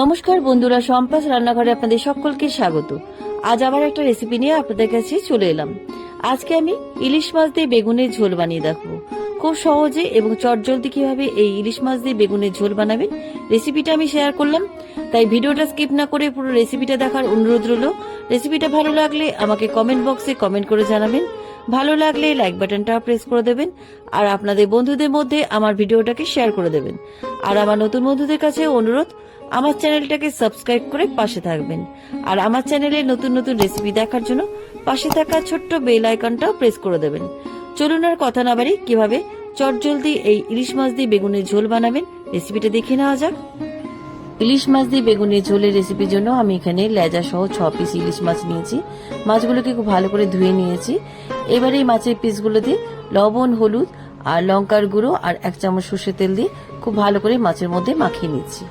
নমস্কার বন্ধুরা সম্পাস রান্নাঘরে আপনাদের সকলকে স্বাগত। আজ আবার একটা রেসিপি নিয়ে আপনাদের কাছে চলে এলাম। আজকে আমি ইলিশ মাছ দিয়ে বেগুনের ঝোল বানিয়ে দেখাবো। খুব সহজে এবং চটজলদি কীভাবে এই ইলিশ মাছ দিয়ে বেগুনের ঝোল বানাবেন রেসিপিটা আমি শেয়ার করলাম। তাই ভিডিওটা স্কিপ না করে পুরো রেসিপিটা দেখার অনুরোধ রইল। রেসিপিটা ভালো লাগলে আমাকে কমেন্ট বক্সে কমেন্ট করে জানাবেন। ভালো লাগলে লাইক বাটনটা প্রেস করে দেবেন। আর আপনাদের বন্ধুদের মধ্যে আমার ভিডিওটাকে শেয়ার করে দেবেন। আর আমার নতুন বন্ধুদের কাছে অনুরোধ আমার চ্যানেলটাকে সাবস্ক্রাইব করে পাশে থাকবেন। আর আমার চ্যানেলে নতুন নতুন রেসিপি দেখার জন্য পাশে থাকা ছোট্ট বেল আইকনটাও প্রেস করে দেবেন। চলুন আর কথা না বাড়ি, কীভাবে চটজলদি এই ইলিশ মাছ দিয়ে বেগুনের ঝোল বানাবেন রেসিপিটা দেখে নেওয়া যাক। ইলিশ মাছ দিয়ে বেগুনের ঝোলের রেসিপির জন্য আমি এখানে লেজা সহ ছ পিস ইলিশ মাছ নিয়েছি। মাছগুলোকে খুব ভালো করে ধুয়ে নিয়েছি। এবারে এই মাছের পিসগুলো দিয়ে লবণ, হলুদ আর লঙ্কার গুঁড়ো আর এক চামচ সর্ষের তেল দিয়ে খুব ভালো করে মাছের মধ্যে মাখিয়ে নিচ্ছি।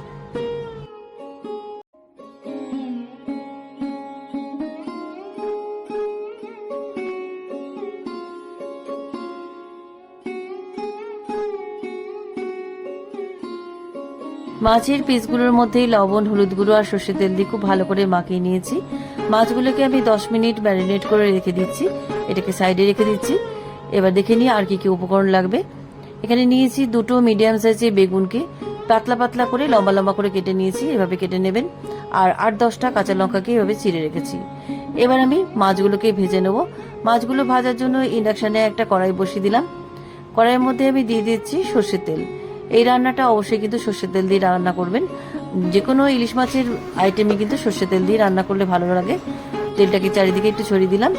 মাছের পিসগুলোর মধ্যেই লবণ, হলুদ গুঁড়ো আর সর্ষের তেল দিয়ে খুব ভালো করে মাখিয়ে নিয়েছি। মাছগুলোকে আমি দশ মিনিট ম্যারিনেট করে রেখে দিচ্ছি। এটাকে সাইডে রেখে দিচ্ছি। এবার দেখে নিই আর কি কি উপকরণ লাগবে। এখানে নিয়েছি দুটো মিডিয়াম সাইজের বেগুনকে। পাতলা পাতলা করে লম্বা লম্বা করে কেটে নিয়েছি, এভাবে কেটে নেবেন। আর আট দশটা কাঁচা লঙ্কাকে এভাবে চিড়ে রেখেছি। এবার আমি মাছগুলোকে ভেজে নেব। মাছগুলো ভাজার জন্য ইন্ডাকশানে একটা কড়াই বসিয়ে দিলাম। কড়াইয়ের মধ্যে আমি দিয়ে দিচ্ছি সর্ষের তেল। এই রান্নাটা অবশ্যই কিন্তু সর্ষের তেল দিয়ে রান্না করবেন। যে কোনো ইলিশ মাছের আইটেমে কিন্তু সর্ষের তেল দিয়ে রান্না করলে ভালো লাগে। তেলটাকে চারিদিকে একটু ছড়িয়ে দিলাম।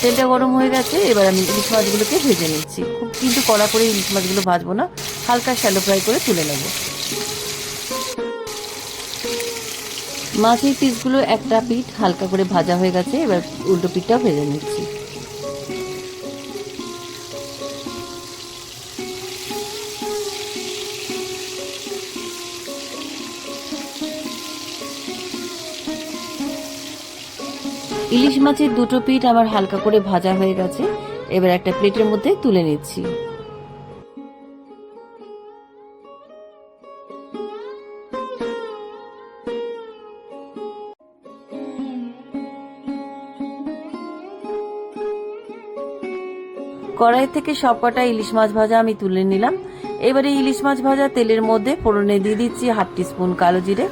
তেলটা গরম হয়ে গেছে, এবার আমি ইলিশ মাছগুলোকে ভেজে নিচ্ছি। খুব কিন্তু কড়া করে ইলিশ মাছগুলো ভাজবো না, হালকা শ্যালো ফ্রাই করে তুলে নেব। মাছের পিসগুলো একটা পিঠ হালকা করে ভাজা হয়ে গেছে, এবার উল্টো পিঠটাও ভেজে নিচ্ছি। ইলিশ মাছের দুটো পিঠ আমার হালকা করে ভাজা হয়ে গেছে। এবার একটা প্লেটের মধ্যে তুলে নিচ্ছি। কড়াই থেকে সবকটা ইলিশ মাছ ভাজা আমি তুলে নিলাম। এবারে ইলিশ মাছ ভাজা তেলের মধ্যে ফোড়নে দিয়ে দিচ্ছি হাফ টিস্পুন কালো জিরে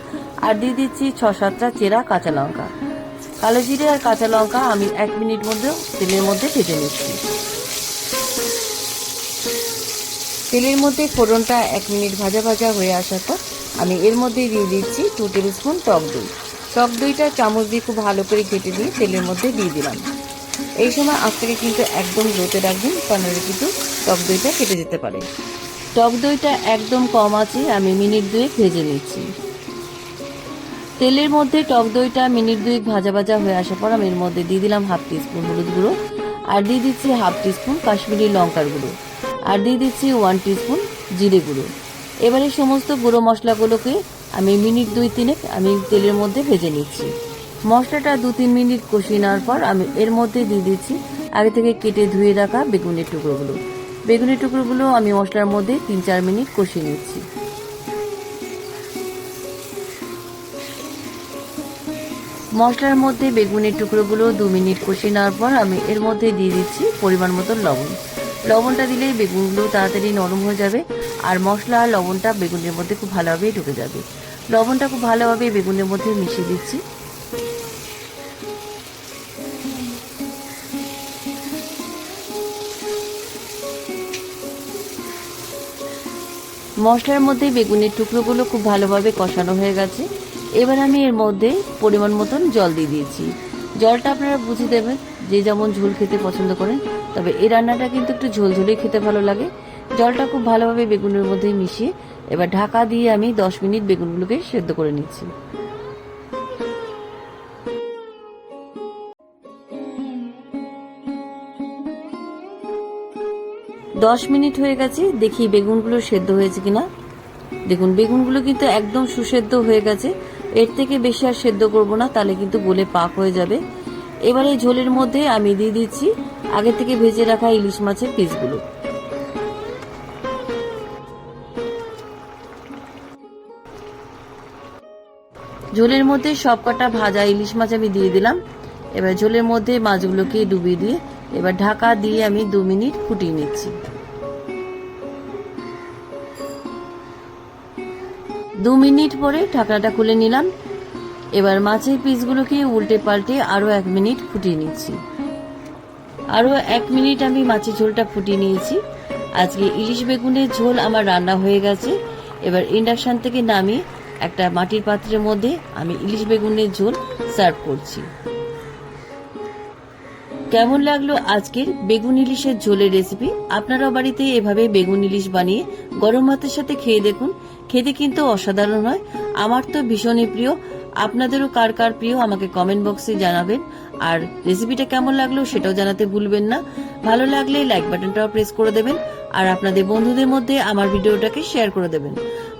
আর দিয়ে দিচ্ছি ছ সাতটা চেরা কাঁচা লঙ্কা। কালো জিরে আর কাঁচা লঙ্কা আমি এক মিনিট মধ্যে তেলের মধ্যে ভেজে নিচ্ছি। তেলের মধ্যে ফোড়নটা এক মিনিট ভাজা ভাজা হয়ে আসার পর আমি এর মধ্যে দিয়ে দিচ্ছি টু টেবিল স্পুন টক দই। টক দইটা চামচ দিয়ে খুব ভালো করে ঘেটে দিয়ে তেলের মধ্যে দিয়ে দিলাম। এই সময় আজকে কিন্তু একদম লোতে রাখবেন কারণ কিন্তু টক দইটা কেটে যেতে পারে। টক দইটা একদম কম আছে আমি মিনিট দুয়েক ভেজে নিচ্ছি। তেলের মধ্যে টক দইটা মিনিট দুয়েক ভাজা ভাজা হয়ে আসার পর আমি এর মধ্যে দিয়ে দিলাম হাফ টিস্পুন হলুদ গুঁড়ো, আর দিয়ে দিচ্ছি হাফ টিস্পুন কাশ্মীরি লঙ্কার গুঁড়ো, আর দিয়ে দিচ্ছি ওয়ান টিস্পুন জিরে গুঁড়ো। এবারে সমস্ত গুঁড়ো মশলাগুলোকে আমি মিনিট দুই তিনেক আমি তেলের মধ্যে ভেজে নিচ্ছি। মশলাটা দু তিন মিনিট কষিয়ে নেওয়ার পর আমি এর মধ্যে দিয়ে দিচ্ছি আগে থেকে কেটে ধুয়ে রাখা বেগুনের টুকরোগুলো। বেগুনের টুকরোগুলো আমি মশলার মধ্যে তিন চার মিনিট কষিয়ে নিচ্ছি। মশলার মধ্যে বেগুনের টুকরোগুলো দু মিনিট কষিয়ে নেওয়ার পর আমি এর মধ্যে দিয়ে দিচ্ছি পরিমাণ মতো লবণ। লবণটা দিলেই বেগুনগুলো তাড়াতাড়ি নরম হয়ে যাবে আর মশলা আর লবণটা বেগুনের মধ্যে খুব ভালোভাবেই ঢুকে যাবে। লবণটা খুব ভালোভাবে বেগুনের মধ্যে মিশিয়ে দিচ্ছি। মশলার মধ্যে বেগুনের টুকরোগুলো খুব ভালোভাবে কষানো হয়ে গেছে। এবার আমি এর মধ্যে পরিমাণ মতন জল দিয়ে দিয়েছি। জলটা আপনারা বুঝে দেবেন যে যেমন ঝোল খেতে পছন্দ করেন, তবে এই রান্নাটা কিন্তু একটু ঝোলঝোলেই খেতে ভালো লাগে। জলটা খুব ভালোভাবে বেগুনের মধ্যে মিশিয়ে এবার ঢাকা দিয়ে আমি দশ মিনিট বেগুনগুলোকে সেদ্ধ করে নিচ্ছি। দশ মিনিট হয়ে গেছে, দেখি বেগুনগুলো সেদ্ধ হয়েছে কিনা। দেখুন, বেগুনগুলো কিন্তু একদম সুসেদ্ধ হয়ে গেছে। এর থেকে বেশি আর সেদ্ধ করব না, তাহলে কিন্তু গলে পাক হয়ে যাবে। এবার এই ঝোলের মধ্যে আমি দিয়ে দিচ্ছি আগে থেকে ভেজে রাখা ইলিশ মাছের পিসগুলো। ঝোলের মধ্যে সব কটা ভাজা ইলিশ মাছ আমি দিয়ে দিলাম। এবার ঝোলের মধ্যে মাছগুলোকে ডুবিয়ে দিয়ে এবার ঢাকা দিয়ে আমি দু মিনিট ফুটিয়ে নিচ্ছি। দু মিনিট পরে ঢাকনাটা খুলে নিলাম। এবার মাছের পিসগুলোকে উল্টে পাল্টে আরও এক মিনিট ফুটিয়ে নিচ্ছি। আরও এক মিনিট আমি মাছের ঝোলটা ফুটিয়ে নিয়েছি। আজকে ইলিশ বেগুনের ঝোল আমার রান্না হয়ে গেছে। এবার ইন্ডাকশান থেকে নামিয়ে একটা মাটির পাত্রের মধ্যে আমি ইলিশ বেগুনের ঝোল সার্ভ করছি। কেমন লাগল আজকের বেগুন ইলিশের ঝোলের রেসিপি? আপনারাও বাড়িতে এভাবে বেগুন ইলিশ বানিয়ে গরম ভাতের সাথে খেয়ে দেখুন। খেতে কিন্তু অসাধারণ হয়। আমার তো ভীষণই প্রিয়। আপনাদেরও কার কার প্রিয় আমাকে কমেন্ট বক্সে জানাবেন। আর রেসিপিটা কেমন লাগল সেটাও জানাতে ভুলবেন না। ভালো লাগলে লাইক বাটনটাও প্রেস করে দেবেন। আর আপনাদের বন্ধুদের মধ্যে আমার ভিডিওটাকে শেয়ার করে দেবেন।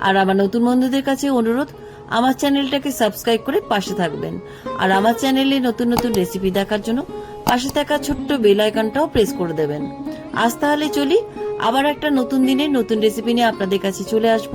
আর আমার নতুন বন্ধুদের কাছে অনুরোধ, আমার চ্যানেলটাকে সাবস্ক্রাইব করে পাশে থাকবেন। আর আমার চ্যানেলে নতুন নতুন রেসিপি দেখার জন্য পাশে থাকা ছোট্ট বেল আইকনটাও প্রেস করে দেবেন। আজ তাহলে চলি, আবার একটা নতুন দিনে নতুন রেসিপি নিয়ে আপনাদের কাছে চলে আসব।